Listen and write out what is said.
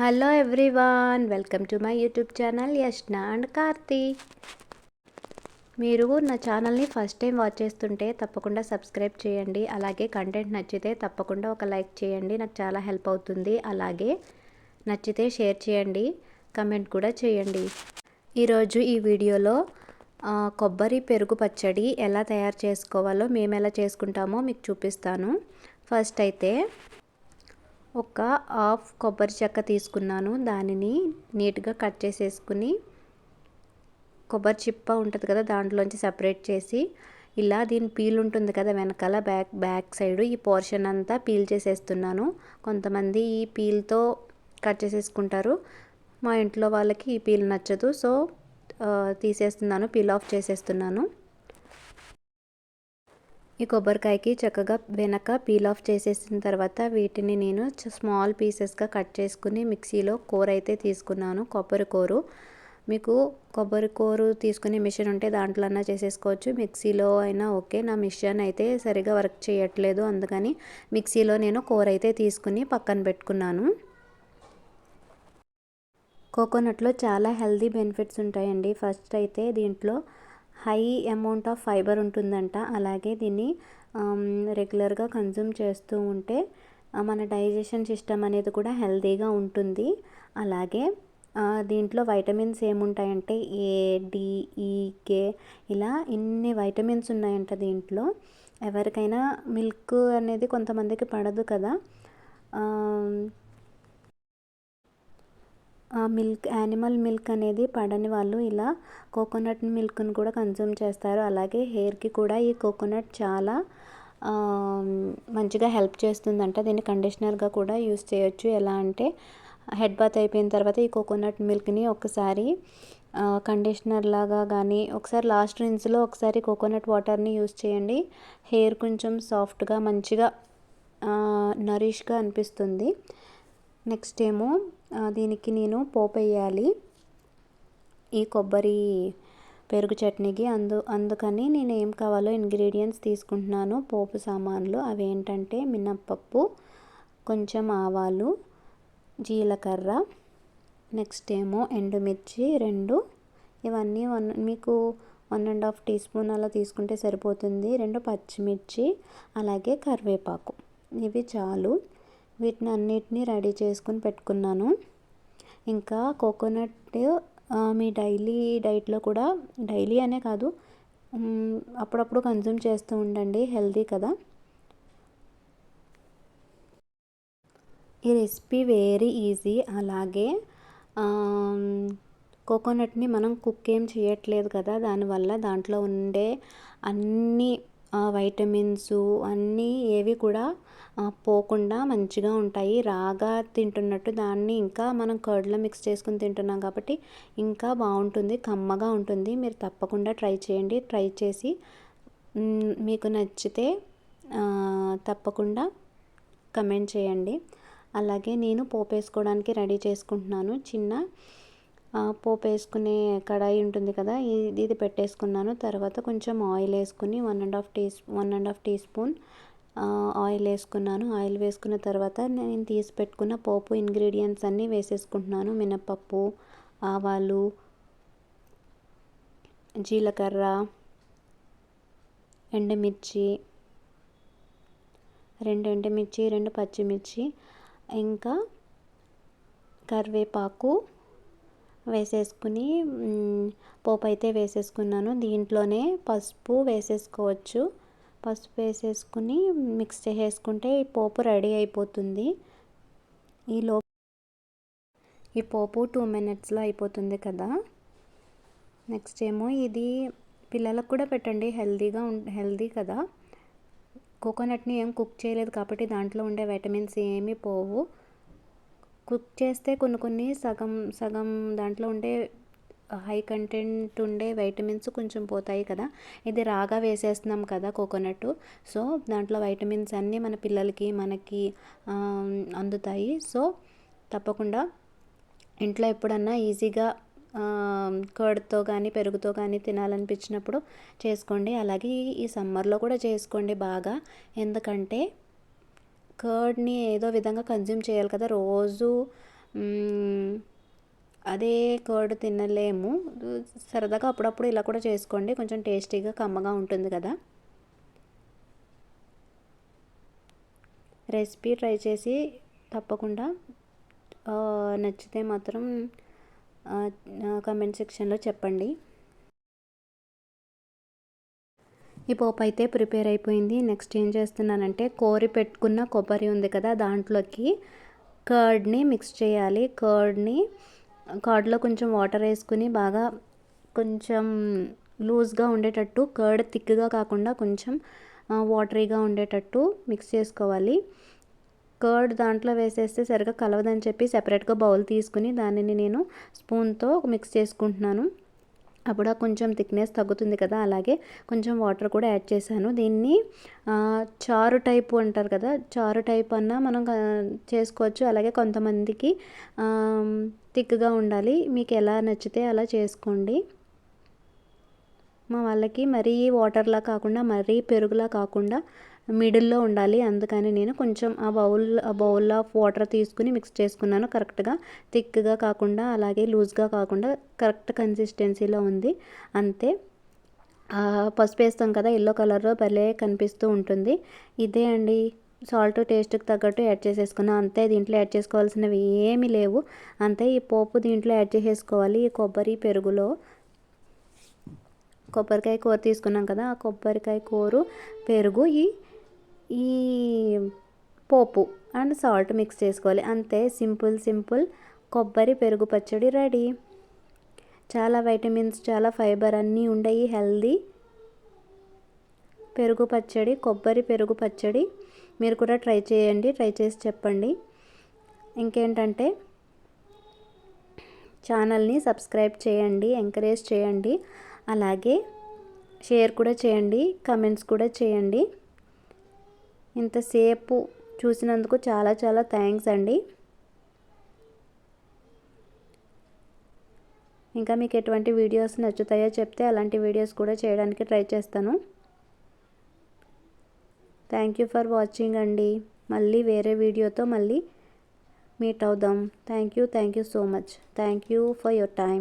Hello everyone welcome to my YouTube channel Yashna and Karthi మీరు నా ఛానల్ని first time watch చేస్తుంటే తప్పకుండా సబ్స్క్రైబ్ చేయండి. అలాగే కంటెంట్ నచ్చితే తప్పకుండా ఒక లైక్ చేయండి. నాకు చాలా హెల్ప్ అవుతుంది. అలాగే నచ్చితే షేర్ చేయండి. కమెంట్ కూడా చేయండి. ఈరోజు ఈ వీడియోలో కొబ్బరి పెరుగు పచ్చడి ఎలా తయారు చేసుకోవాలో మేము ఎలా చేసుకుంటామో మీకు చూపిస్తాను. ఫస్ట్ అయితే ఒక హాఫ్ కొబ్బరి చెక్క తీసుకున్నాను. దానిని నీట్గా కట్ చేసేసుకుని కొబ్బరి చిప్ప ఉంటుంది కదా దాంట్లోంచి సపరేట్ చేసి ఇలా దీని పీల్ ఉంటుంది కదా వెనకాల బ్యాక్ బ్యాక్ సైడ్ ఈ పోర్షన్ అంతా పీల్ చేసేస్తున్నాను. కొంతమంది ఈ పీల్తో కట్ చేసేసుకుంటారు. మా ఇంట్లో వాళ్ళకి ఈ పీల్ నచ్చదు. సో తీసేస్తున్నాను పీల్ ఆఫ్ చేసేస్తున్నాను. ఈ కొబ్బరికాయకి చక్కగా వెనక పీల్ ఆఫ్ చేసేసిన తర్వాత వీటిని నేను స్మాల్ పీసెస్గా కట్ చేసుకుని మిక్సీలో కూర అయితే తీసుకున్నాను కొబ్బరి కూరు. మీకు కొబ్బరి కూరు తీసుకునే మిషన్ ఉంటే దాంట్లో అన్నా చేసేసుకోవచ్చు. మిక్సీలో అయినా ఓకే. నా మిషన్ అయితే సరిగా వర్క్ చేయట్లేదు. అందుకని మిక్సీలో నేను కూర అయితే తీసుకుని పక్కన పెట్టుకున్నాను. కోకోనట్లో చాలా హెల్దీ బెనిఫిట్స్ ఉంటాయండి. ఫస్ట్ అయితే దీంట్లో హై అమౌంట్ ఆఫ్ ఫైబర్ ఉంటుందంట. అలాగే దీన్ని రెగ్యులర్గా కన్జ్యూమ్ చేస్తూ ఉంటే మన డైజెషన్ సిస్టమ్ అనేది కూడా హెల్తీగా ఉంటుంది. అలాగే దీంట్లో వైటమిన్స్ ఏముంటాయంటే ఏ డిఈకే ఇలా ఇన్ని వైటమిన్స్ ఉన్నాయంట దీంట్లో. ఎవరికైనా మిల్క్ అనేది కొంతమందికి పడదు కదా. మిల్క్ యానిమల్ మిల్క్ అనేది పడని వాళ్ళు ఇలా కోకోనట్ మిల్క్ని కూడా కన్జ్యూమ్ చేస్తారు. అలాగే హెయిర్కి కూడా ఈ కోకోనట్ చాలా మంచిగా హెల్ప్ చేస్తుందంట. దీన్ని కండిషనర్గా కూడా యూస్ చేయొచ్చు. ఎలా అంటే హెడ్ బాత్ అయిపోయిన తర్వాత ఈ కోకోనట్ మిల్క్ని ఒకసారి కండిషనర్ లాగా కానీ ఒకసారి లాస్ట్ రిన్స్లో ఒకసారి కోకోనట్ వాటర్ని యూస్ చేయండి. హెయిర్ కొంచెం సాఫ్ట్గా మంచిగా నరిష్గా అనిపిస్తుంది. నెక్స్ట్ ఏమో దీనికి నేను పోపు వేయాలి ఈ కొబ్బరి పెరుగు చట్నీకి అందు అందుకని నేను ఏం కావాలో ఇంగ్రీడియంట్స్ తీసుకుంటున్నాను. పోపు సామాన్లు అవి ఏంటంటే మినప్పప్పు కొంచెం ఆవాలు జీలకర్ర నెక్స్ట్ ఏమో ఎండుమిర్చి రెండు. ఇవన్నీ వన్ మీకు one and half teaspoon అలా తీసుకుంటే సరిపోతుంది. రెండు పచ్చిమిర్చి అలాగే కరివేపాకు. ఇవి చాలు. వీటిని అన్నిటినీ రెడీ చేసుకుని పెట్టుకున్నాను. ఇంకా కోకోనట్ మీ డైలీ డైట్లో కూడా డైలీ అనే కాదు అప్పుడప్పుడు కన్జ్యూమ్ చేస్తూ ఉండండి హెల్తీ కదా. ఈ రెసిపీ వెరీ ఈజీ. అలాగే కోకోనట్ని మనం కుక్ ఏం చేయట్లేదు కదా దానివల్ల దాంట్లో ఉండే అన్ని వైటమిన్స్ అన్నీ ఏవి కూడా పోకుండా మంచిగా ఉంటాయి. రాగా తింటున్నట్టు దాన్ని ఇంకా మనం కర్డ్లో మిక్స్ చేసుకుని తింటున్నాం కాబట్టి ఇంకా బాగుంటుంది కమ్మగా ఉంటుంది. మీరు తప్పకుండా ట్రై చేయండి. ట్రై చేసి మీకు నచ్చితే తప్పకుండా కమెంట్ చేయండి. అలాగే నేను పోపేసుకోవడానికి రెడీ చేసుకుంటున్నాను. చిన్న పోపు వేసుకునే కడాయి ఉంటుంది కదా ఇది ఇది పెట్టేసుకున్నాను. తర్వాత కొంచెం ఆయిల్ వేసుకుని one and half tea one and half teaspoon oil వేసుకున్నాను. ఆయిల్ వేసుకున్న తర్వాత నేను తీసి పెట్టుకున్న పోపు ఇంగ్రీడియంట్స్ అన్నీ వేసేసుకుంటున్నాను. మినపప్పు ఆవాలు జీలకర్ర ఎండుమిర్చి రెండు ఎండుమిర్చి రెండు పచ్చిమిర్చి ఇంకా కరివేపాకు వేసేసుకుని పోపు అయితే వేసేసుకున్నాను. దీంట్లోనే పసుపు వేసేసుకోవచ్చు. పసుపు వేసేసుకుని మిక్స్ చేసేసుకుంటే ఈ పోపు రెడీ అయిపోతుంది. ఈలో ఈ పోపు టూ మినిట్స్లో అయిపోతుంది కదా. నెక్స్ట్ ఏమో ఇది పిల్లలకు కూడా పెట్టండి. హెల్దీగా ఉం హెల్దీ కదా. కోకోనట్ని ఏం కుక్ చేయలేదు కాబట్టి దాంట్లో ఉండే విటమిన్స్ ఏమీ పోవు. కుక్ చేస్తే కొన్ని కొన్ని సగం సగం దాంట్లో ఉండే హై కంటెంట్ ఉండే వైటమిన్స్ కొంచెం పోతాయి కదా. ఇది రాగా వేసేస్తున్నాం కదా కోకోనట్. సో దాంట్లో వైటమిన్స్ అన్నీ మన పిల్లలకి మనకి అందుతాయి. సో తప్పకుండా ఇంట్లో ఎప్పుడన్నా ఈజీగా కర్డ్తో కానీ పెరుగుతో కానీ తినాలనిపించినప్పుడు చేసుకోండి. అలాగే ఈ సమ్మర్లో కూడా చేసుకోండి బాగా. ఎందుకంటే కర్డ్ని ఏదో విధంగా కన్జ్యూమ్ చేయాలి కదా రోజు. అదే కర్డ్ తినలేము. సరదాగా అప్పుడప్పుడు ఇలా కూడా చేసుకోండి. కొంచెం టేస్టీగా కమ్మగా ఉంటుంది కదా. రెసిపీ ట్రై చేసి తప్పకుండా నచ్చితే మాత్రం కమెంట్ సెక్షన్లో చెప్పండి. ఈ పోపు అయితే ప్రిపేర్ అయిపోయింది. నెక్స్ట్ ఏం చేస్తున్నానంటే కోరి పెట్టుకున్న కొబ్బరి ఉంది కదా దాంట్లోకి కర్డ్ని మిక్స్ చేయాలి. కర్డ్ని కర్డ్లో కొంచెం వాటర్ వేసుకుని బాగా కొంచెం లూజ్గా ఉండేటట్టు కర్డ్ థిక్గా కాకుండా కొంచెం వాటరీగా ఉండేటట్టు మిక్స్ చేసుకోవాలి. కర్డ్ దాంట్లో వేసేస్తే సరిగా కలవదని చెప్పి సెపరేట్గా బౌల్ తీసుకుని దానిని నేను స్పూన్తో మిక్స్ చేసుకుంటున్నాను. అప్పుడు కొంచెం థిక్నెస్ తగ్గుతుంది కదా అలాగే కొంచెం వాటర్ కూడా యాడ్ చేశాను. దీన్ని చారు టైపు అంటారు కదా చారు టైప్ అన్నా మనం చేసుకోవచ్చు. అలాగే కొంతమందికి థిక్గా ఉండాలి. మీకు ఎలా నచ్చితే అలా చేసుకోండి. మా వాళ్ళకి మరీ వాటర్లా కాకుండా మరీ పెరుగులా కాకుండా మిడిల్లో ఉండాలి. అందుకని నేను కొంచెం ఆ బౌల్ ఆ బౌల్ ఆఫ్ వాటర్ తీసుకుని మిక్స్ చేసుకున్నాను. కరెక్ట్గా థిక్గా కాకుండా అలాగే లూజ్గా కాకుండా కరెక్ట్ కన్సిస్టెన్సీలో ఉంది. అంతే. పసుపు వేస్తాం కదా ఎల్లో కలర్లో భలే కనిపిస్తూ ఉంటుంది. ఇదే అండి. సాల్ట్ టేస్ట్కి తగ్గట్టు యాడ్ చేసేసుకున్నాను అంతే దీంట్లో యాడ్ చేసుకోవాల్సినవి ఏమీ లేవు. అంతే ఈ పోపు దీంట్లో యాడ్ చేసేసుకోవాలి. ఈ కొబ్బరి పెరుగులో కొబ్బరికాయ కూర తీసుకున్నాం కదా ఆ కొబ్బరికాయ కూర పెరుగు ఈ ఈ పోపు అండ్ సాల్ట్ మిక్స్ చేసుకోవాలి. అంతే సింపుల్ సింపుల్. కొబ్బరి పెరుగు పచ్చడి రెడీ. చాలా వైటమిన్స్ చాలా ఫైబర్ అన్నీ ఉండయి హెల్దీ. పెరుగు పచ్చడి కొబ్బరి పెరుగు పచ్చడి మీరు కూడా ట్రై చేయండి ట్రై చేసి చెప్పండి. ఇంకేంటంటే ఛానల్ని సబ్స్క్రైబ్ చేయండి ఎంకరేజ్ చేయండి. అలాగే షేర్ కూడా చేయండి కమెంట్స్ కూడా చేయండి. ఇంతసేపు చూసినందుకు చాలా చాలా థ్యాంక్స్ అండి. ఇంకా మీకు ఎటువంటి వీడియోస్ నచ్చుతాయో చెప్తే అలాంటి వీడియోస్ కూడా చేయడానికి ట్రై చేస్తాను. థ్యాంక్ యూ ఫర్ వాచింగ్ అండి. మళ్ళీ వేరే వీడియోతో మళ్ళీ మీట్ అవుదాం. Thank you thank you so much. Thank you for your time